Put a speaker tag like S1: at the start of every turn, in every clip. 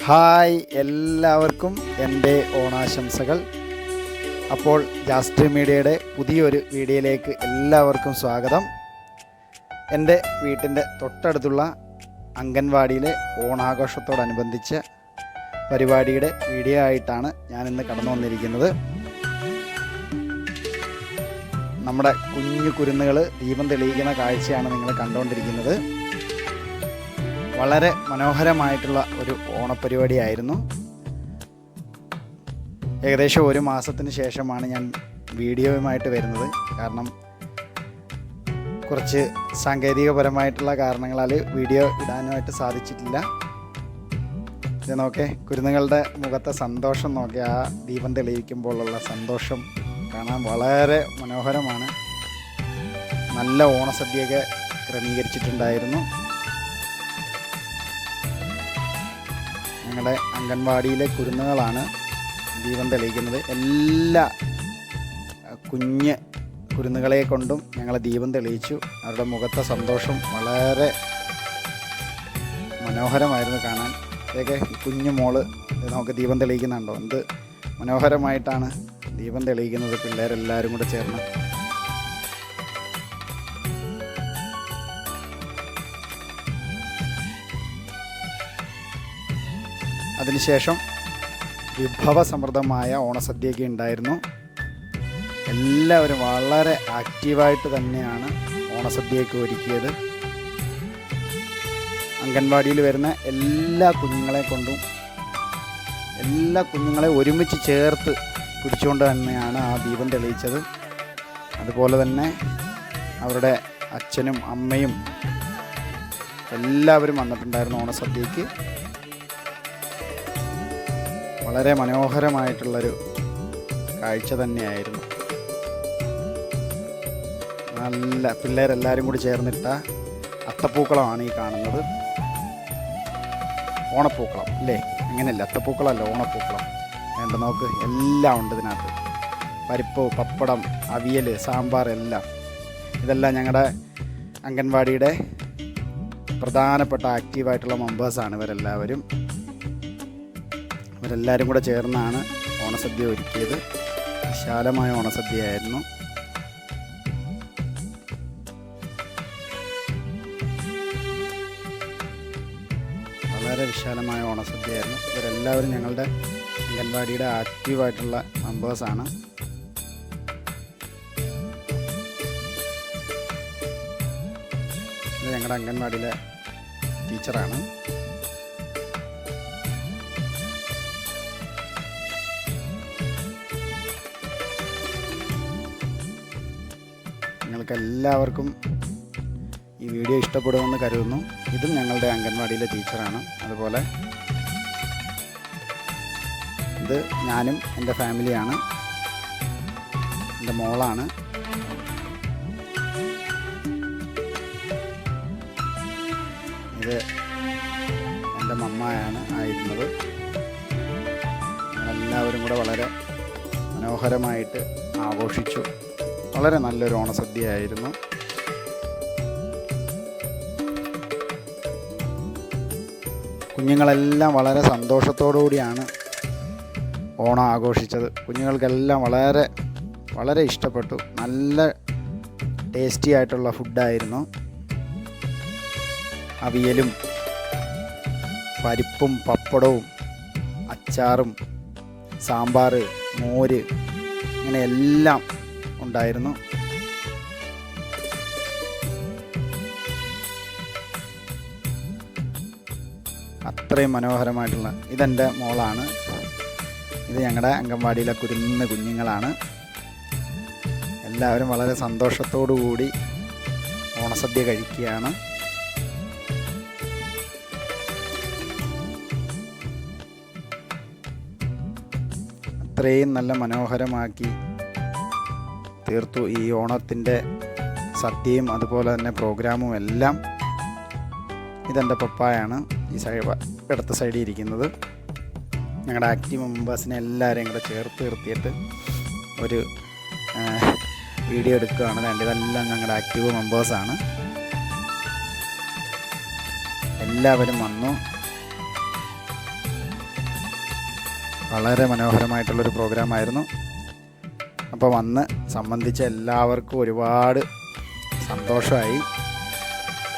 S1: Hi എല്ലാവർക്കും എന്റെ ഓണാശംസകൾ. അപ്പോൾ ജാസ്ട്രി മീഡിയയുടെ പുതിയൊരു വീഡിയോയിലേക്ക് എല്ലാവർക്കും സ്വാഗതം. എന്റെ വീട്ടിന്റെ തൊട്ടടുത്തുള്ള അംഗൻവാടിയിലെ ഓണാഘോഷത്തോടനുബന്ധിച്ച പരിപാടിയുടെ വീഡിയോ ആയിട്ടാണ് ഞാനിന്ന് കടന്നു വന്നിരിക്കുന്നത്. നമ്മുടെ കുഞ്ഞു കുരുന്നുകൾ ദീപം തെളിയിക്കുന്ന കാഴ്ചയാണ് നിങ്ങൾ കണ്ടുകൊണ്ടിരിക്കുന്നത്. വളരെ മനോഹരമായിട്ടുള്ള ഒരു ഓണപ്പരിപാടിയായിരുന്നു ഏകദേശം ഒരു മാസത്തിന് ശേഷമാണ് ഞാൻ വീഡിയോയുമായിട്ട് വരുന്നത്. കാരണം കുറച്ച് സാങ്കേതികപരമായിട്ടുള്ള കാരണങ്ങളാൽ വീഡിയോ ഇടാനുമായിട്ട് സാധിച്ചിട്ടില്ല. ഇത് നോക്കേ കുരുന്നുകളുടെ മുഖത്തെ സന്തോഷം നോക്കി ആ ദീപം തെളിയിക്കുമ്പോഴുള്ള സന്തോഷം കാണാൻ വളരെ മനോഹരമാണ്. നല്ല ഓണസദ്യയൊക്കെ ക്രമീകരിച്ചിട്ടുണ്ടായിരുന്നു. ഞങ്ങളുടെ അംഗൻവാടിയിലെ കുരുന്നുകളാണ് ജീവൻ തെളിയിക്കുന്നത്. എല്ലാ കുഞ്ഞ് കുരുന്നുകളെ കൊണ്ടും ഞങ്ങൾ ദീപം തെളിയിച്ചു. അവരുടെ മുഖത്തെ സന്തോഷം വളരെ മനോഹരമായിരുന്നു കാണാൻ. ഇതൊക്കെ കുഞ്ഞു മോൾ നമുക്ക് ദീപം തെളിയിക്കുന്നുണ്ടോ? എന്ത് മനോഹരമായിട്ടാണ് ദീപം തെളിയിക്കുന്നത് പിള്ളേരെല്ലാവരും കൂടെ ചേർന്ന്. അതിനുശേഷം വിഭവസമൃദ്ധമായ ഓണസദ്യയൊക്കെ ഉണ്ടായിരുന്നു. എല്ലാവരും വളരെ ആക്റ്റീവായിട്ട് തന്നെയാണ് ഓണസദ്യയൊക്കെ ഒരുക്കിയത്. അംഗൻവാടിയിൽ വരുന്ന എല്ലാ കുഞ്ഞുങ്ങളെ കൊണ്ടും എല്ലാ കുഞ്ഞുങ്ങളെ ഒരുമിച്ച് ചേർത്ത് പിടിച്ചുകൊണ്ട് തന്നെയാണ് ആ ദീപം തെളിയിച്ചത്. അതുപോലെ തന്നെ അവരുടെ അച്ഛനും അമ്മയും എല്ലാവരും വന്നിട്ടുണ്ടായിരുന്നു ഓണസദ്യക്ക് വളരെ മനോഹരമായിട്ടുള്ളൊരു കാഴ്ച തന്നെയായിരുന്നു. നല്ല പിള്ളേരെല്ലാവരും കൂടി ചേർന്നിട്ട അത്തപ്പൂക്കളമാണ് ഈ കാണുന്നത്. ഓണപ്പൂക്കളം അല്ലേ? അങ്ങനെയല്ല അത്തപ്പൂക്കളമല്ല ഓണപ്പൂക്കളം. വേണ്ട നോക്ക് എല്ലാം ഉണ്ട് ഇതിനകത്ത്. പരിപ്പ് പപ്പടം അവിയൽ സാമ്പാർ എല്ലാം. ഇതെല്ലാം ഞങ്ങളുടെ അംഗൻവാടിയുടെ പ്രധാനപ്പെട്ട ആക്റ്റീവായിട്ടുള്ള മെമ്പേഴ്സാണ് ഇവരെല്ലാവരും. ഇവരെല്ലാവരും കൂടെ ചേർന്നാണ് ഓണസദ്യ ഒരുക്കിയത്. വിശാലമായ ഓണസദ്യയായിരുന്നു. വളരെ വിശാലമായ ഓണസദ്യയായിരുന്നു. ഇവരെല്ലാവരും ഞങ്ങളുടെ അംഗൻവാടിയുടെ ആക്റ്റീവായിട്ടുള്ള മെമ്പേഴ്സാണ്. ഞങ്ങളുടെ അംഗൻവാടിയിലെ ടീച്ചറാണ്. നിങ്ങൾക്ക് എല്ലാവർക്കും ഈ വീഡിയോ ഇഷ്ടപ്പെടുമെന്ന് കരുതുന്നു. ഇതും ഞങ്ങളുടെ അംഗൻവാടിയിലെ ടീച്ചറാണ്. അതുപോലെ ഇത് ഞാനും എന്റെ ഫാമിലിയാണ്. എന്റെ മോളാണ്. ഇത് എന്റെ മമ്മയാണ് ആയിരുന്നത്. എല്ലാവരും കൂടെ വളരെ മനോഹരമായിട്ട് ആഘോഷിച്ചു. വളരെ നല്ലൊരു ഓണസദ്യയായിരുന്നു. കുഞ്ഞുങ്ങളെല്ലാം വളരെ സന്തോഷത്തോടു കൂടിയാണ് ഓണം ആഘോഷിച്ചത്. കുഞ്ഞുങ്ങൾക്കെല്ലാം വളരെ വളരെ ഇഷ്ടപ്പെട്ടു. നല്ല ടേസ്റ്റി ആയിട്ടുള്ള ഫുഡായിരുന്നു. അവിയലും പരിപ്പും പപ്പടവും അച്ചാറും സാമ്പാർ മോര് ഇങ്ങനെ എല്ലാം ഉണ്ടായിരുന്നു. അത്രയും മനോഹരമായിട്ടുള്ള ഇതെന്റെ മോളാണ്. ഇത് ഞങ്ങളുടെ അംഗൻവാടിയിലെ കുരുന്ന കുഞ്ഞുങ്ങളാണ്. എല്ലാവരും വളരെ സന്തോഷത്തോടു കൂടി ഓണസദ്യ കഴിക്കുകയാണ്. അത്രയും നല്ല മനോഹരമാക്കി തീർത്തു. ഈ ഓണത്തിന്റെ സദ്യയും അതുപോലെ തന്നെ പ്രോഗ്രാമും എല്ലാം ഇതെന്റെ പപ്പായാണ് ഈ സൈഡ് ഇടത്ത സൈഡിൽ ഇരിക്കുന്നത്. ഞങ്ങളുടെ ആക്റ്റീവ് മെമ്പേഴ്സിനെ എല്ലാവരെയും കൂടെ ചേർത്ത് നിർത്തിയിട്ട് ഒരു വീഡിയോ എടുക്കുകയാണ്. വേണ്ടത് ഇതെല്ലാം ഞങ്ങളുടെ ആക്റ്റീവ് മെമ്പേഴ്സാണ്. എല്ലാവരും വന്നു. വളരെ മനോഹരമായിട്ടുള്ളൊരു പ്രോഗ്രാമായിരുന്നു. അപ്പോൾ വന്ന് സംബന്ധിച്ച എല്ലാവർക്കും ഒരുപാട് സന്തോഷമായി.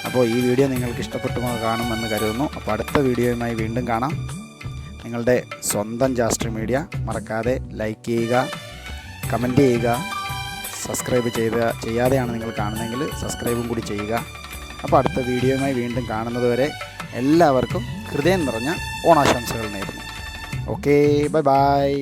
S1: അപ്പോൾ ഈ വീഡിയോ നിങ്ങൾക്ക് ഇഷ്ടപ്പെട്ടു കാണുമെന്ന് കരുതുന്നു. അപ്പോൾ അടുത്ത വീഡിയോയുമായി വീണ്ടും കാണാം. നിങ്ങളുടെ സ്വന്തം ജാസ്റ്റർ മീഡിയ മറക്കാതെ ലൈക്ക് ചെയ്യുക കമന്റ് ചെയ്യുക സബ്സ്ക്രൈബ് ചെയ്ത ചെയ്യാതെയാണ് നിങ്ങൾ കാണുന്നതെങ്കിൽ സബ്സ്ക്രൈബും കൂടി ചെയ്യുക. അപ്പോൾ അടുത്ത വീഡിയോയുമായി വീണ്ടും കാണുന്നതുവരെ എല്ലാവർക്കും ഹൃദയം നിറഞ്ഞ ഓണാശംസകൾ നേരുന്നു. Okay bye bye